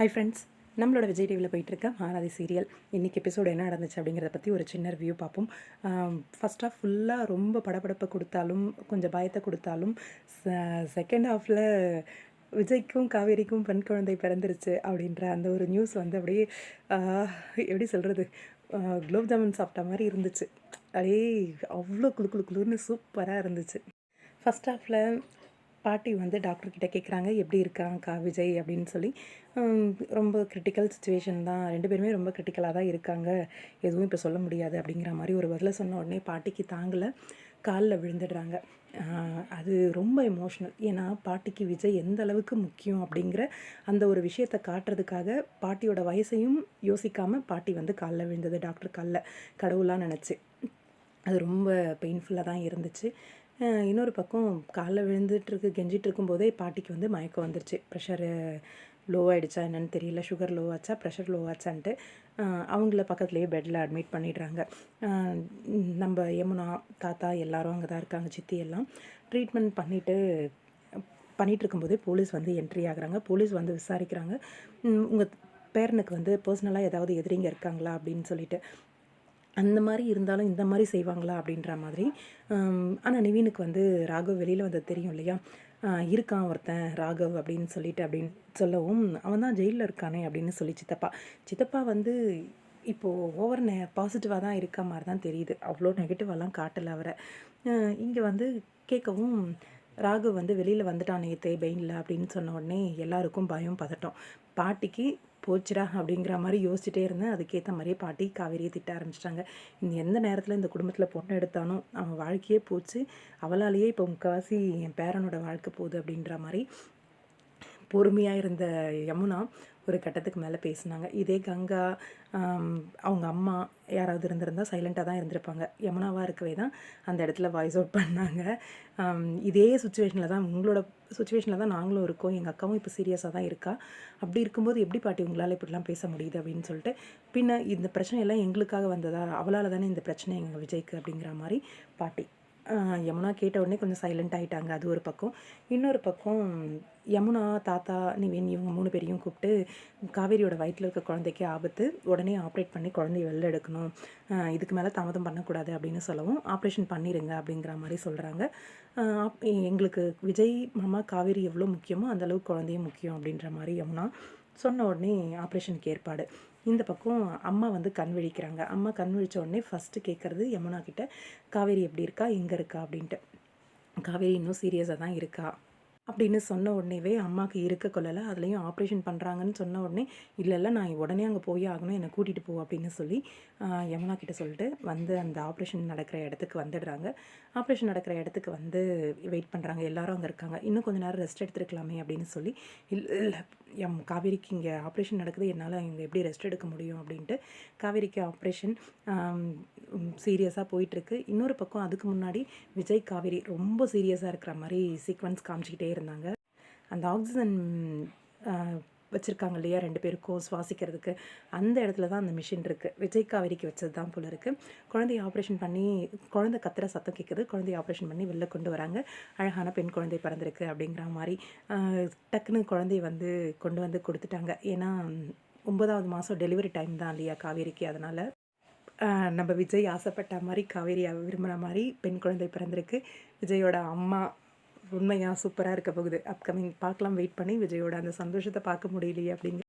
Hi friends நம்மளோட விஜய் டிவியில் போயிட்டுருக்க மாராதி சீரியல் இன்றைக்கி எபிசோடு என்ன நடந்துச்சு அப்படிங்கிறத பற்றி ஒரு சின்ன ரிவ்யூ பார்ப்போம். ஃபஸ்ட் ஆஃப் ஃபுல்லாக ரொம்ப படபடப்பை கொடுத்தாலும் கொஞ்சம் பயத்தை கொடுத்தாலும் செகண்ட் ஹாஃபில் விஜய்க்கும் காவேரிக்கும் பெண் குழந்தை பிறந்துருச்சு அப்படின்ற அந்த ஒரு நியூஸ் வந்து அப்படியே எப்படி சொல்கிறது குலோப் ஜாமுன் சாப்பிட்ட மாதிரி இருந்துச்சு. அப்படியே அவ்வளோ குளு குளு குளுன்னு சூப்பராக இருந்துச்சு. ஃபஸ்ட் ஹாஃபில் பாட்டி வந்து டாக்டர்கிட்ட கேட்குறாங்க எப்படி இருக்காங்கக்கா விஜய்? அப்படின்னு சொல்லி. ரொம்ப கிரிட்டிக்கல் சுச்சுவேஷன் தான். ரெண்டு பேருமே ரொம்ப கிரிட்டிக்கலாக தான் இருக்காங்க. எதுவும் இப்போ சொல்ல முடியாது அப்படிங்கிற மாதிரி ஒரு பதிலை சொன்ன உடனே பாட்டிக்கு தாங்கலை. காலில் விழுந்துடுறாங்க. அது ரொம்ப எமோஷ்னல் ஏன்னா பாட்டிக்கு விஜய் எந்த அளவுக்கு முக்கியம் அப்படிங்கிற அந்த ஒரு விஷயத்தை காட்டுறதுக்காக பாட்டியோட வயசையும் யோசிக்காமல் பாட்டி வந்து காலில் விழுந்தது டாக்டர் காலில். கடவுளாக நினச்சி. அது ரொம்ப பெயின்ஃபுல்லாக தான் இருந்துச்சு. இன்னொரு பக்கம் காலைல விழுந்துட்டு இருக்கு கெஞ்சிட்டு இருக்கும்போதே பாட்டிக்கு வந்து மயக்கம் வந்துருச்சு. ப்ரெஷரு லோ ஆகிடுச்சா என்னன்னு தெரியல. சுகர் லோ ஆச்சா ப்ரெஷர் லோ ஆச்சான்ட்டு அவங்கள பக்கத்துலேயே பெட்டில் அட்மிட் பண்ணிடுறாங்க. நம்ம யமுனா தாத்தா எல்லாரும் அங்கே தான் இருக்காங்க சித்தி எல்லாம். ட்ரீட்மெண்ட் பண்ணிவிட்டு பண்ணிகிட்டு இருக்கும்போதே போலீஸ் வந்து என்ட்ரி ஆகுறாங்க. போலீஸ் வந்து விசாரிக்கிறாங்க. உங்கள் பேரனுக்கு வந்து பர்சனலாக ஏதாவது எதிரிங்க இருக்காங்களா அப்படின்னு சொல்லிட்டு. அந்த மாதிரி இருந்தாலும் இந்த மாதிரி செய்வாங்களா அப்படின்ற மாதிரி ஆனால் நிவீனுக்கு வந்து ராகவ் வெளியில் வந்தது தெரியும் இல்லையா? இருக்கான் ஒருத்தன் ராகவ் அப்படின்னு சொல்லிட்டு அப்படின்னு சொல்லவும் அவன் தான் ஜெயிலில் இருக்கானே அப்படின்னு சொல்லி சித்தப்பா. சித்தப்பா வந்து இப்போது ஓவர் நெ பாசிட்டிவாக தான் இருக்க மாதிரி தான் தெரியுது. அவ்வளோ நெகட்டிவாலாம் காட்டலை அவரை. இங்கே வந்து கேட்கவும் ராகு வந்து வெளியில் வந்துட்டான் நேற்று பெயினில் அப்படின்னு சொன்ன உடனே எல்லாருக்கும் பயம் பதட்டம். பாட்டிக்கு போச்சுடா அப்படிங்கிற மாதிரி யோசிச்சுட்டே இருந்தேன். அதுக்கேற்ற மாதிரியே பாட்டி காவேரியை திட்ட ஆரம்பிச்சிட்டாங்க. இந்த எந்த நேரத்தில் இந்த குடும்பத்தில் பொண்ணு எடுத்தானோ அவன் வாழ்க்கையே போச்சு. அவளாலேயே இப்போ முக்கால்வாசி என் பேரனோட வாழ்க்கை போகுது அப்படின்ற மாதிரி பொறுமையாக இருந்த யமுனா ஒரு கட்டத்துக்கு மேலே பேசினாங்க. இதே கங்கா அவங்க அம்மா யாராவது இருந்திருந்தால் சைலண்ட்டாக தான் இருந்திருப்பாங்க. யமுனாவாக இருக்கவே தான் அந்த இடத்துல வாய்ஸ் அவுட் பண்ணாங்க. இதே சுச்சுவேஷனில் தான் உங்களோட சுச்சுவேஷனில் தான் நாங்களும் இருக்கோம். எங்கள் அக்காவும் இப்போ சீரியஸாக தான் இருக்கா. அப்படி இருக்கும்போது எப்படி பாட்டி உங்களால் இப்படிலாம் பேச முடியுது அப்படின்னு சொல்லிட்டு பின்ன இந்த பிரச்சனை எல்லாம் எங்களுக்காக வந்ததா? அவளால் தானே இந்த பிரச்சனை எங்கள் விஜய்க்கு அப்படிங்கிற மாதிரி பாட்டி யமுனா கேட்ட உடனே கொஞ்சம் சைலண்ட் ஆகிட்டாங்க அது ஒரு பக்கம். இன்னொரு பக்கம் யமுனா தாத்தா நிவேன் இவங்க மூணு பேரையும் கூப்பிட்டு காவேரியோட வயிற்றில் இருக்க குழந்தைக்கு ஆபத்து உடனே ஆப்ரேட் பண்ணி குழந்தைய வெளில எடுக்கணும். இதுக்கு மேலே தாமதம் பண்ணக்கூடாது அப்படின்னு சொல்லவும் ஆப்ரேஷன் பண்ணிடுங்க அப்படிங்கிற மாதிரி சொல்கிறாங்க எங்களுக்கு விஜய் மாமா காவேரி எவ்வளோ முக்கியமோ அந்த அளவுக்கு குழந்தையும் முக்கியம் அப்படின்ற மாதிரி யமுனா சொன்ன உடனே ஆப்ரேஷனுக்கு ஏற்பாடு. இந்த பக்கம் அம்மா வந்து கண் விழிக்கிறாங்க. அம்மா கண் விழித்த உடனே ஃபஸ்ட்டு கேட்குறது யமுனா கிட்ட காவேரி எப்படி இருக்கா? எங்கே இருக்கா? அப்படின்ட்டு. காவேரி இன்னும் சீரியஸாக தான் இருக்கா? அப்படின்னு சொன்ன உடனேவே அம்மாவுக்கு இருக்க கொள்ளலை. அதுலேயும் ஆப்ரேஷன் பண்ணுறாங்கன்னு சொன்ன உடனே இல்லை இல்லை நான் உடனே அங்கே போய் ஆகணும். என்னை கூட்டிகிட்டு போ அப்படின்னு சொல்லி யமுனா கிட்ட சொல்லிட்டு வந்து அந்த ஆப்ரேஷன் நடக்கிற இடத்துக்கு வந்துடுறாங்க. ஆப்ரேஷன் நடக்கிற இடத்துக்கு வந்து வெயிட் பண்ணுறாங்க எல்லாரும் அங்கே இருக்காங்க. இன்னும் கொஞ்ச நேரம் ரெஸ்ட் எடுத்துருக்கலாமே அப்படின்னு சொல்லி இல்லை இல்லை எம் காவேரிக்கு இங்கே ஆப்ரேஷன் நடக்குது. என்னால் இங்கே எப்படி ரெஸ்ட் எடுக்க முடியும்? அப்படின்ட்டு காவேரிக்கு ஆப்ரேஷன் சீரியஸாக போயிட்டுருக்கு இன்னொரு பக்கம் அதுக்கு முன்னாடி விஜய் காவேரி ரொம்ப சீரியஸாக இருக்கிற மாதிரி சீக்வன்ஸ் காமிச்சிக்கிட்டே இருந்தாங்க. அந்த ஆக்சிஜன் வச்சுருக்காங்க இல்லையா? ரெண்டு பேருக்கும் சுவாசிக்கிறதுக்கு. அந்த இடத்துல தான் அந்த மிஷின் இருக்குது விஜய் காவேரிக்கு வச்சது தான் போல இருக்குது குழந்தைய ஆப்ரேஷன் பண்ணி குழந்தை கத்துற சத்தம் கேட்குது குழந்தைய ஆப்ரேஷன் பண்ணி வெளில கொண்டு வராங்க. அழகான பெண் குழந்தை பிறந்திருக்கு அப்படிங்கிற மாதிரி டக்குன்னு குழந்தைய வந்து கொண்டு வந்து கொடுத்துட்டாங்க. ஏன்னா ஒன்பதாவது மாதம் டெலிவரி டைம் தான் இல்லையா காவேரிக்கு. அதனால் நம்ம விஜய் ஆசைப்பட்ட மாதிரி காவேரி விரும்புகிற மாதிரி பெண் குழந்தை பிறந்திருக்கு. விஜயோட அம்மா உண்மையாக சூப்பராக இருக்க போகுது. அப்கமிங் பார்க்கலாம் வெயிட் பண்ணி விஜயோட அந்த சந்தோஷத்தை பார்க்க முடியலையே அப்படிங்கிற